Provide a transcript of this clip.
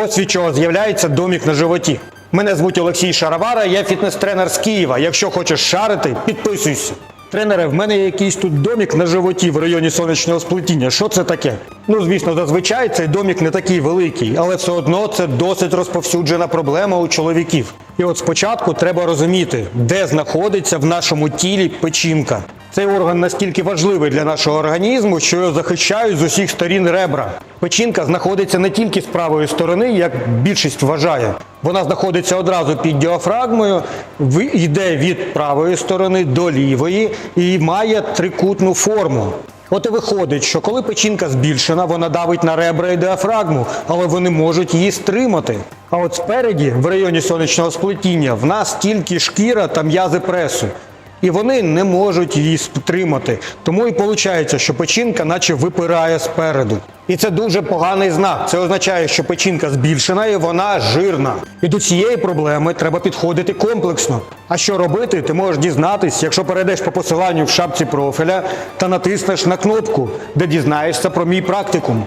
Ось від чого з'являється домік на животі. Мене звуть Олексій Шаровара, я фітнес-тренер з Києва. Якщо хочеш шарити, підписуйся. Тренере, в мене є якийсь тут домік на животі в районі сонячного сплетіння. Що це таке? Ну, звісно, зазвичай цей домік не такий великий, але все одно це досить розповсюджена проблема у чоловіків. І от спочатку треба розуміти, де знаходиться в нашому тілі печінка. Цей орган настільки важливий для нашого організму, що його захищають з усіх сторін ребра. Печінка знаходиться не тільки з правої сторони, як більшість вважає. Вона знаходиться одразу під діафрагмою, йде від правої сторони до лівої і має трикутну форму. От і виходить, що коли печінка збільшена, вона давить на ребра і діафрагму, але вони можуть її стримати. А от спереді, в районі сонячного сплетіння, в нас тільки шкіра та м'язи пресу. І вони не можуть її стримати. Тому і виходить, що печінка наче випирає спереду. І це дуже поганий знак. Це означає, що печінка збільшена і вона жирна. І до цієї проблеми треба підходити комплексно. А що робити, ти можеш дізнатись, якщо перейдеш по посиланню в шапці профіля та натиснеш на кнопку, де дізнаєшся про мій практикум.